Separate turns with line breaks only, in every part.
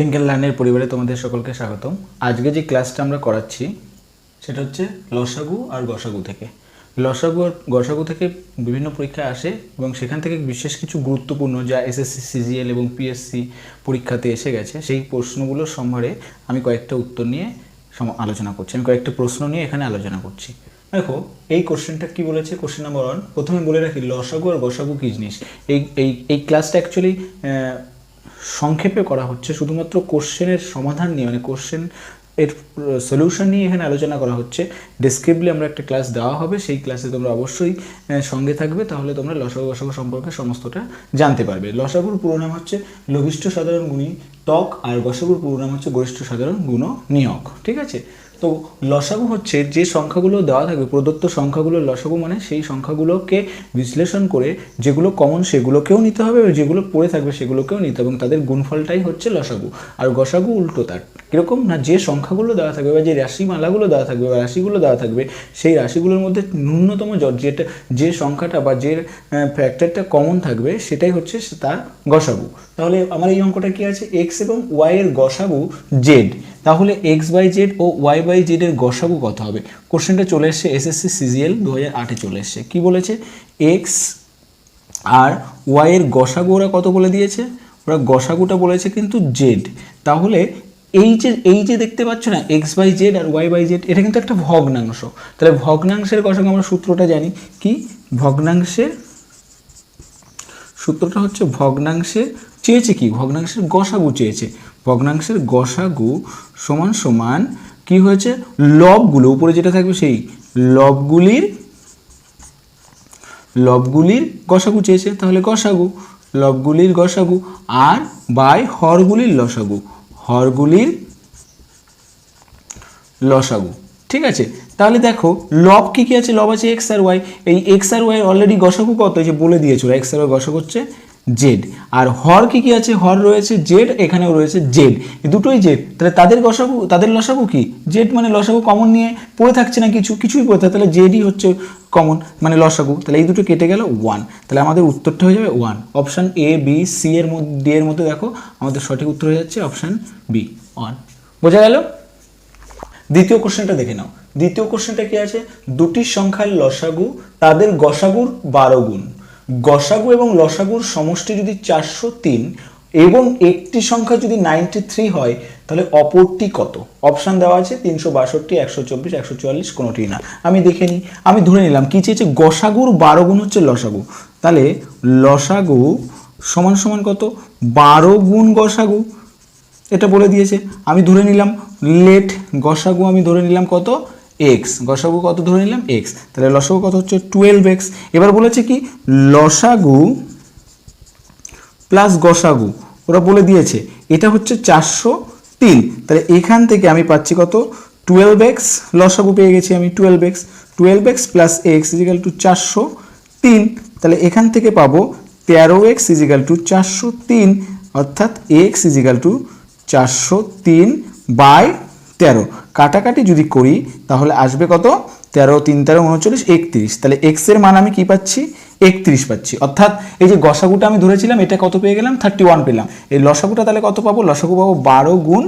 Think and লার্নের পরিবারে তোমাদের সকলকে স্বাগতম। আজকে যে ক্লাসটা আমরা করাচ্ছি, সেটা হচ্ছে লসাগু আর গসাগু থেকে। লসাগু আর গসাগু থেকে বিভিন্ন পরীক্ষা আসে এবং সেখান থেকে বিশেষ কিছু গুরুত্বপূর্ণ, যা এসএসসি সিজিএল এবং পিএসসি পরীক্ষাতে এসে গেছে, সেই প্রশ্নগুলোর সম্ভারে আমি কয়েকটা উত্তর নিয়ে আলোচনা করছি। আমি কয়েকটা প্রশ্ন নিয়ে এখানে আলোচনা করছি। দেখো, এই কোশ্চেনটা কি বলেছে? কোশ্চেন নাম্বার ওয়ান প্রথমে বলে রাখি, লসাগু আর গসাগু কি জিনিস? এই এই এই ক্লাসটা অ্যাকচুয়ালি সংক্ষেপে করা হচ্ছে, শুধুমাত্র কোশ্চেনের সমাধান নিয়ে মানে কোশ্চেন এর সলিউশন নিয়ে এখানে আলোচনা করা হচ্ছে। ডিসক্রিপলি আমরা একটা ক্লাস দেওয়া হবে, সেই ক্লাসে তোমরা অবশ্যই সঙ্গে থাকবে, তাহলে তোমরা লসাগু গসাগু সম্পর্কে সমস্তটা জানতে পারবে। লসাগুর পুরো নাম হচ্ছে লঘিষ্ঠ সাধারণ গুণী ত্বক, আর গসাগুর পুরো নাম হচ্ছে গরিষ্ঠ সাধারণ গুণ নিয়ক ঠিক আছে? তো লসাগু হচ্ছে যে সংখ্যাগুলো দেওয়া থাকবে, প্রদত্ত সংখ্যাগুলো লসাগু মানে সেই সংখ্যাগুলোকে বিশ্লেষণ করে যেগুলো কমন সেগুলোকেও নিতে হবে এবং যেগুলো পড়ে থাকবে সেগুলোকেও নিতে হবে এবং তাদের গুণফলটাই হচ্ছে লসাগু। আর গসাগু উল্টো তার। কীরকম? না, যে সংখ্যাগুলো দেওয়া থাকবে বা যে রাশিমালাগুলো দেওয়া থাকবে বা রাশিগুলো দেওয়া থাকবে, সেই রাশিগুলোর মধ্যে ন্যূনতম যেটা, যে সংখ্যাটা বা যে ফ্যাক্টরটা কমন থাকবে, সেটাই হচ্ছে তার গসাগু। তাহলে আমার এই অঙ্কটা কি আছে? এক্স এবং ওয়াই এর গসাগু জেড তাহলে এক্স বাই জেড ও ওয়াই বাই জেড এর গসাগু কত হবে? কোশ্চেনটা চলে এসছে এসএসসি সিজিএল দু হাজার আটে চলে এসছে। কি বলেছে? এক্স আর ওয়াই এর গসাগু ওরা কত বলে দিয়েছে? ওরা গসাগুটা বলেছে কিন্তু জেড। তাহলে এই যে এই যে দেখতে পাচ্ছ না, এক্স বাই জেড আর ওয়াই বাই জেড, এটা কিন্তু একটা ভগ্নাংশ। তাহলে ভগ্নাংশের গসাগু আমরা সূত্রটা জানি। কি? ভগ্নাংশের সূত্রটা হচ্ছে ভগ্নাংশে চেয়েছে কি? ভগ্নাংশের গসাগু চেয়েছে। ভগ্নাংশের গসাগু সমান সমান কি হয়েছে? লবগুলো, উপরে যেটা থাকবে সেই লবগুলির লবগুলির গসাগু চেয়েছে। তাহলে গসাগু, লবগুলির গসাগু আর বাই হরগুলির লসাগু। হরগুলির লসাগু। ঠিক আছে? তাহলে দেখো, লব কি কি আছে? লব আছে এক্স আর ওয়াই এই এক্স আর ওয়াই অলরেডি গসাগু কত? হয়েছে বলে দিয়েছিল এক্স আর ওয়াই গসাগু হচ্ছে জেড। আর হর কি কি আছে? হর রয়েছে জেড, এখানেও রয়েছে জেড। দুটোই জেড। তাহলে তাদের গসাগু তাদের লসাগু কি? জেড মানে লসাগু কমন নিয়ে পড়ে থাকছে না কিছু? কিছুই পড়ে থাকে তাহলে জেডই হচ্ছে কমন মানে লসাগু। তাহলে এই দুটো কেটে গেল ওয়ান তাহলে আমাদের উত্তরটা হয়ে যাবে one option A B C এর মধ্যে ডি এর মধ্যে দেখো, আমাদের সঠিক উত্তর হয়ে যাচ্ছে অপশান বি ওয়ান বোঝা গেল? দ্বিতীয় কোশ্চেনটা দেখে নাও। দ্বিতীয় কোশ্চেনটা কি আছে? দুটি সংখ্যার লসাগু তাদের গসাগুর বারো গুণ। গসাগু এবং লসাগুর সমষ্টি যদি চারশো তিন এবং একটি সংখ্যা যদি নাইনটি থ্রি হয়, তাহলে অপরটি কত? অপশান দেওয়া আছে তিনশো বাষট্টি, একশো চব্বিশ, একশো চুয়াল্লিশ কোনোটি না। আমি দেখে নিই। আমি ধরে নিলাম কি চেয়েছে? গসাগুর বারো গুণ হচ্ছে লসাগু। তাহলে লসাগু সমান সমান কত? বারো গুণ গসাগু। এটা বলে দিয়েছে। আমি ধরে নিলাম লেট গসাগু আমি ধরে নিলাম কত? এক্স গসাগু কত ধরে নিলাম? এক্স তাহলে লসাগু কত হচ্ছে? টুয়েলভ এক্স এবার বলেছে কি? লসাগু প্লাস গসাগু। ওরা বলে দিয়েছে, এটা হচ্ছে চারশো তিন। তাহলে এখান থেকে আমি পাচ্ছি কত? টুয়েলভ এক্স লসাগু পেয়ে গেছি আমি twelve X twelve X plus X equal to চারশো তিন। তাহলে এখান থেকে পাবো তেরো এক্স ইজিক্যাল টু চারশো তিন। অর্থাৎ এক্স ইজিক্যাল টু চারশো তিন বাই তেরো। কাটাকাটি যদি করি, তাহলে আসবে কত? তেরো, তিন, তেরো, উনচল্লিশ, একত্রিশ। তাহলে এক্সের মান আমি কি পাচ্ছি? একত্রিশ পাচ্ছি। অর্থাৎ এই যে গসাগুটা আমি ধরেছিলাম, এটা কত পেয়ে গেলাম? থার্টি ওয়ান পেলাম। এই লসাগুটা তাহলে কত পাবো? লসাগু পাবো বারো গুণ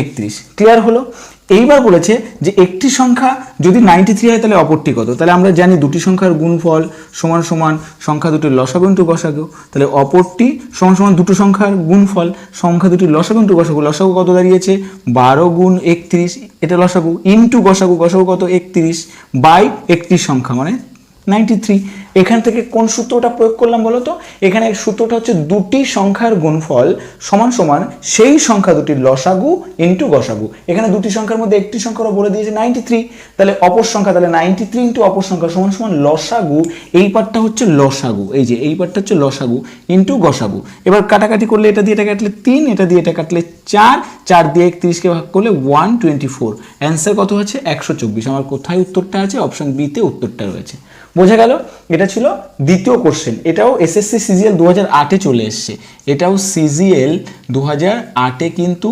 একত্রিশ। ক্লিয়ার হলো? এইবার বলেছে যে একটি সংখ্যা যদি নাইনটি থ্রি হয় তাহলে অপরটি কত? তাহলে আমরা জানি দুটি সংখ্যার গুণফল সমান সমান সংখ্যা দুটির লসাগু ইন্টু গসাগু তাহলে অপরটি সমান সমান দুটো সংখ্যার গুণফল সংখ্যা দুটির লসাগু ইন্টু গসাগু লসাগু কত দাঁড়িয়েছে? বারো গুণ একত্রিশ, এটা লসাগু। ইন্টু গসাগু গসাগু কত? একত্রিশ। বাই একটি সংখ্যা মানে নাইনটি থ্রি এখান থেকে কোন সূত্রটা প্রয়োগ করলাম বলো তো এখানে সূত্রটা হচ্ছে দুটি সংখ্যার গুণফল সমান সমান সেই সংখ্যা দুটির লসাগু ইন্টু গসাগু। এখানে দুটি সংখ্যার মধ্যে একটি সংখ্যা বলে দিয়েছে নাইনটি থ্রি তাহলে অপর সংখ্যা তাহলে নাইনটি থ্রি ইন্টু অপর সংখ্যা সমান সমান লসাগু, এই পার্টটা হচ্ছে লসাগু, এই যে এই পার্টটা হচ্ছে লসাগু ইন্টু গসাগু। এবার কাটাকাটি করলে এটা দিয়ে এটা কাটলে তিন, এটা দিয়ে এটা কাটলে চার চার দিয়ে একত্রিশকে ভাগ করলে ওয়ান টোয়েন্টি ফোর অ্যান্সার কত আছে? একশো চব্বিশ। আমার কোথায় উত্তরটা আছে? অপশন বিতে উত্তরটা রয়েছে। বোঝা গেল? এটা ছিল দ্বিতীয় কোশ্চেন এটাও এসএসসি সিজিএল দু হাজার আটে চলে এসছে। এটাও সিজিএল দু হাজার আটে কিন্তু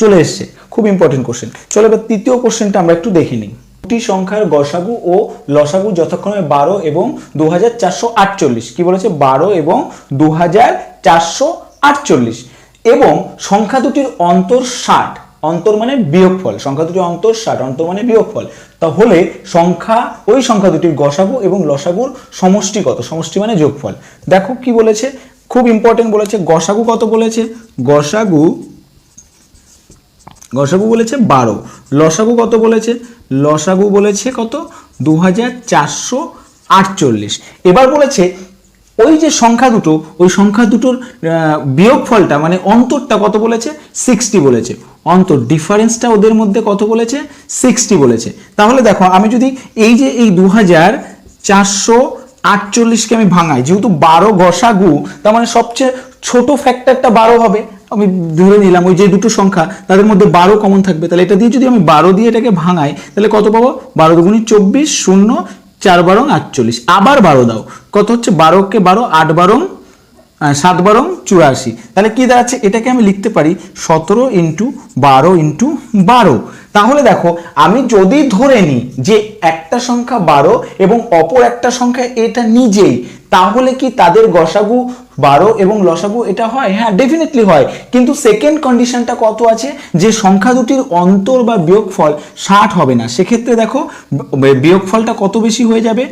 চলে এসছে। খুব ইম্পর্টেন্ট কোশ্চেন চলো এবার তৃতীয় কোশ্চেনটা আমরা একটু দেখে নিই। দুটি সংখ্যার গসাগু ও লসাগু যথাক্রমে বারো এবং দু হাজার চারশো আটচল্লিশ। কি বলেছে? বারো এবং দু হাজার চারশো আটচল্লিশ। এবং সংখ্যা দুটির অন্তর ষাট। অন্তর মানে বিয়োগফল। সংখ্যা দুটি অন্তর, ষাট অন্তর মানে বিয়োগফল। তাহলে সংখ্যা, ওই সংখ্যা দুটির গসাগু এবং লসাগুর সমষ্টি কত? সমষ্টি মানে যোগফল। দেখো কি বলেছে? খুব ইম্পর্টেন্ট বলেছে, গসাগু কত বলেছে? গসাগু গসাগু বলেছে বারো। লসাগু কত বলেছে? লসাগু বলেছে কত? দু হাজার চারশো আটচল্লিশ। এবার বলেছে ওই যে সংখ্যা দুটো ওই সংখ্যা দুটোর আহ, বিয়োগফলটা মানে অন্তরটা কত বলেছে? সিক্সটি বলেছে। অন্তর ডিফারেন্সটা ওদের মধ্যে কত বলেছে? সিক্সটি বলেছে। তাহলে দেখো আমি যদি এই যে এই দু হাজার চারশো আটচল্লিশকে আমি ভাঙাই যেহেতু বারো গসাগু তার মানে সবচেয়ে ছোট ফ্যাক্টরটা বারো হবে। আমি ধরে নিলাম ওই যে দুটো সংখ্যা তাদের মধ্যে বারো কমন থাকবে। তাহলে এটা দিয়ে যদি আমি বারো দিয়ে এটাকে ভাঙাই তাহলে কত পাবো? বারো দুগুণি চব্বিশ শূন্য চার বারং আটচল্লিশ। আবার বারো দাও। কত হচ্ছে? বারোকে বারো, আট বারং সাত বারং চুরাশি। তাহলে কি দাঁড়াচ্ছে? এটাকে আমি লিখতে পারি সতেরো ইন্টু বারো ইন্টু বারো। তাহলে দেখো, আমি যদি ধরে নিই যে একটা সংখ্যা বারো এবং অপর একটা সংখ্যা এটা নিজেই, তাহলে কি তাদের গসাগু বারো এবং লসাগু এটা হয়? হ্যাঁ ডেফিনেটলি হয়। কিন্তু সেকেন্ড কন্ডিশনটা কত আছে? যে সংখ্যা দুটির অন্তর বা বিয়োগফল ষাট হবে না। সেক্ষেত্রে দেখো বিয়োগ বিয়োগফলটা কত বেশি হয়ে যাবে?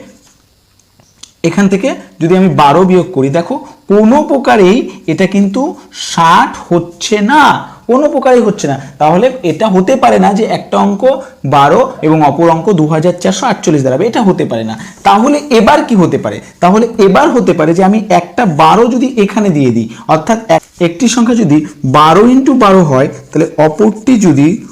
এখান থেকে যদি আমি বারো বিয়োগ করি, দেখো, কোনো প্রকারেই এটা কিন্তু ষাট হচ্ছে না। কোনো প্রকারেই হচ্ছে না। তাহলে এটা হতে পারে না যে একটা অঙ্ক বারো এবং অপর অঙ্ক দু হাজার চারশো আটচল্লিশ দাঁড়াবে। এটা হতে পারে না। তাহলে এবার কি হতে পারে? তাহলে এবার হতে পারে যে আমি একটা বারো যদি এখানে দিয়ে দিই, অর্থাৎ এক- একটি সংখ্যা যদি বারো ইন্টু বারো হয়, তাহলে অপরটি যদি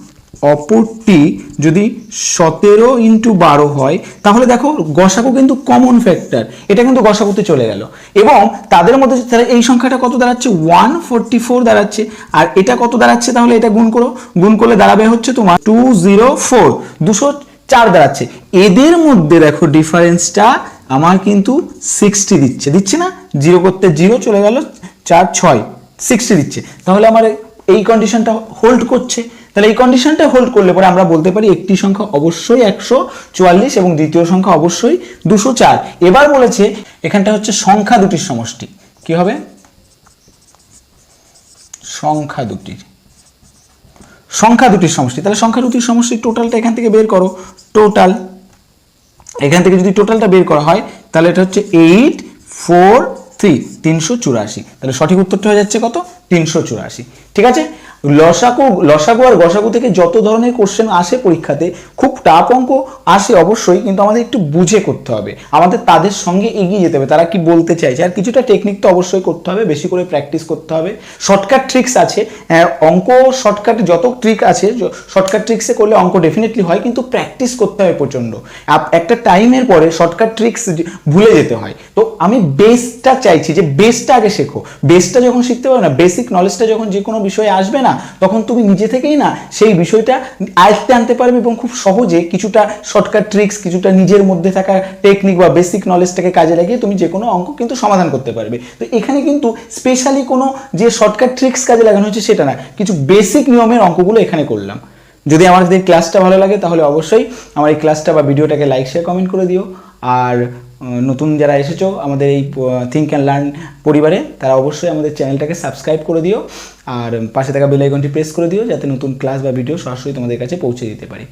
অপরটি যদি সতেরো ইন্টু বারো হয়, তাহলে দেখো গসাগু কিন্তু কমন ফ্যাক্টর এটা কিন্তু গসাগুতে চলে গেল। এবং তাদের মধ্যে তাহলে এই সংখ্যাটা কত দাঁড়াচ্ছে? ওয়ান ফোরটি ফোর দাঁড়াচ্ছে। আর এটা কত দাঁড়াচ্ছে? তাহলে এটা গুণ করো। গুণ করলে দাঁড়াবে হচ্ছে তোমার টু জিরো ফোর দুশো চার দাঁড়াচ্ছে। এদের মধ্যে দেখো ডিফারেন্সটা আমার কিন্তু সিক্সটি দিচ্ছে। দিচ্ছে না? জিরো করতে জিরো চলে গেল চার ছয়। সিক্সটি দিচ্ছে। তাহলে আমার এই কন্ডিশনটা হোল্ড করছে। তাহলে এই কন্ডিশনটা হোল্ড করলে পরে আমরা বলতে পারি একটি সংখ্যা অবশ্যই একশো চুয়াল্লিশ এবং দ্বিতীয় সংখ্যা অবশ্যই দুশো চার। এবার বলেছে এখানটা হচ্ছে সংখ্যা দুটির সমষ্টি। কি হবে? সংখ্যা দুটির। সংখ্যা দুটির সমষ্টি। তাহলে সংখ্যা দুটির সমষ্টির টোটালটা এখান থেকে বের করো। টোটাল এখান থেকে যদি টোটালটা বের করা হয়, তাহলে এটা হচ্ছে এইট ফোর থ্রি তিনশো চুরাশি। তাহলে সঠিক উত্তরটা হয়ে যাচ্ছে কত? তিনশো চুরাশি। ঠিক আছে? লসাগু লসাকু আর গসাকু থেকে যত ধরনের কোশ্চেন আসে পরীক্ষাতে, খুব টাফ অঙ্ক আসে অবশ্যই, কিন্তু আমাদের একটু বুঝে করতে হবে। আমাদের তাদের সঙ্গে এগিয়ে যেতে হবে, তারা কি বলতে চাইছে? আর কিছুটা টেকনিক তো অবশ্যই করতে হবে, বেশি করে প্র্যাকটিস করতে হবে। শর্টকাট ট্রিক্স আছে অঙ্ক শর্টকাট যত ট্রিক আছে শর্টকাট ট্রিক্সে করলে অঙ্ক ডেফিনেটলি হয়, কিন্তু প্র্যাকটিস করতে হবে প্রচণ্ড। একটা টাইমের পরে শর্টকাট ট্রিক্স ভুলে যেতে হয়। তো আমি বেসটা চাইছি যে বেসটা আগে শেখো। বেসটা যখন শিখতে পারবে না বেসিক নলেজটা যখন যে কোনো বিষয়ে আসবে না তখন তুমি নিজে থেকেই না সেই বিষয়টা আয়ত্তে আনতে পারবে এবং খুব সহজে কিছুটা শর্টকাট ট্রিক্স কিছুটা নিজের মধ্যে থাকা টেকনিক বা বেসিক নলেজটাকে কাজে লাগিয়ে তুমি যে কোনো অঙ্ক কিন্তু সমাধান করতে পারবে। তো এখানে কিন্তু স্পেশালি কোনো যে শর্টকাট ট্রিক্স কাজে লাগানো হচ্ছে সেটা না, কিছু বেসিক নিয়মের অঙ্কগুলো এখানে করলাম। যদি আমাদের ক্লাসটা ভালো লাগে তাহলে অবশ্যই আমার এই ক্লাসটা বা ভিডিওটাকে লাইক শেয়ার কমেন্ট করে দিও। আর নতুন যারা এসেছ আমাদের এই থিঙ্ক অ্যান্ড লার্ন পরিবারে, তারা অবশ্যই আমাদের চ্যানেলটাকে সাবস্ক্রাইব করে দিও, আর পাশে থাকা বেল আইকনটি প্রেস করে দিও, যাতে নতুন ক্লাস বা ভিডিও সরাসরি তোমাদের কাছে পৌঁছে দিতে পারি।